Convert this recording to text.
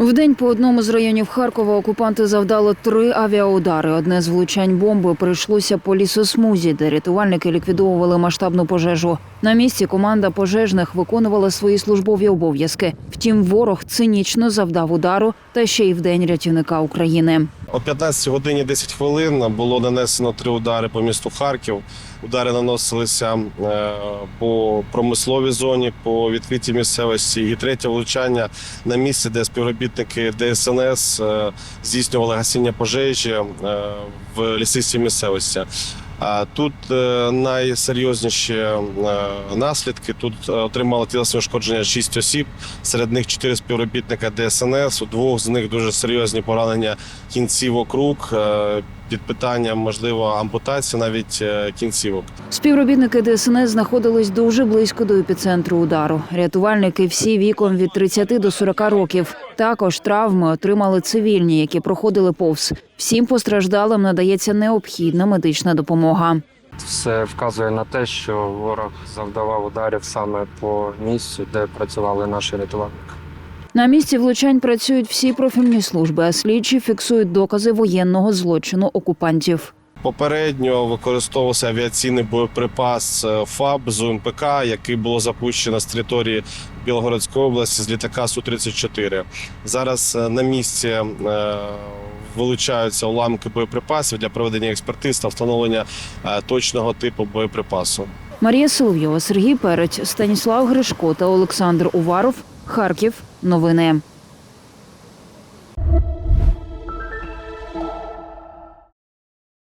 Вдень по одному з районів Харкова окупанти завдали три авіаудари. Одне з влучань бомби прийшлося по лісосмузі, де рятувальники ліквідовували масштабну пожежу. На місці команда пожежних виконувала свої службові обов'язки. Втім, ворог цинічно завдав удару та ще й в день рятівника України. О 15 годині 10 хвилин було нанесено три удари по місту Харків. Удари наносилися е, по промисловій зоні, по відкритій місцевості. І третє влучання на місці, де співробітники ДСНС е, здійснювали гасіння пожежі е, в лісистій місцевості. Тут е, найсерйозніші е, наслідки. Тут е, отримали тілесне ушкодження 6 осіб, серед них 4 співробітника ДСНС. У двох з них дуже серйозні поранення кінцівок рук. Під питанням можливо ампутації навіть е, кінцівок. Співробітники ДСНС знаходились дуже близько до епіцентру удару. Рятувальники всі віком від 30 до 40 років. Також травми отримали цивільні, які проходили повз. Всім постраждалим надається необхідна медична допомога. Все вказує на те, що ворог завдавав ударів саме по місцю, де працювали наші рятувальники. На місці влучань працюють всі профільні служби, а слідчі фіксують докази воєнного злочину окупантів. Попередньо використовувався авіаційний боєприпас е, ФАБ з УМПК, який було запущено з території Білгородської області з літака Су-34. Зараз е, на місці е, вилучаються уламки боєприпасів для проведення експертиз та встановлення точного типу боєприпасу. Марія Соловйова, Сергій Перець, Станіслав Гришко та Олександр Уваров. Харків. Новини.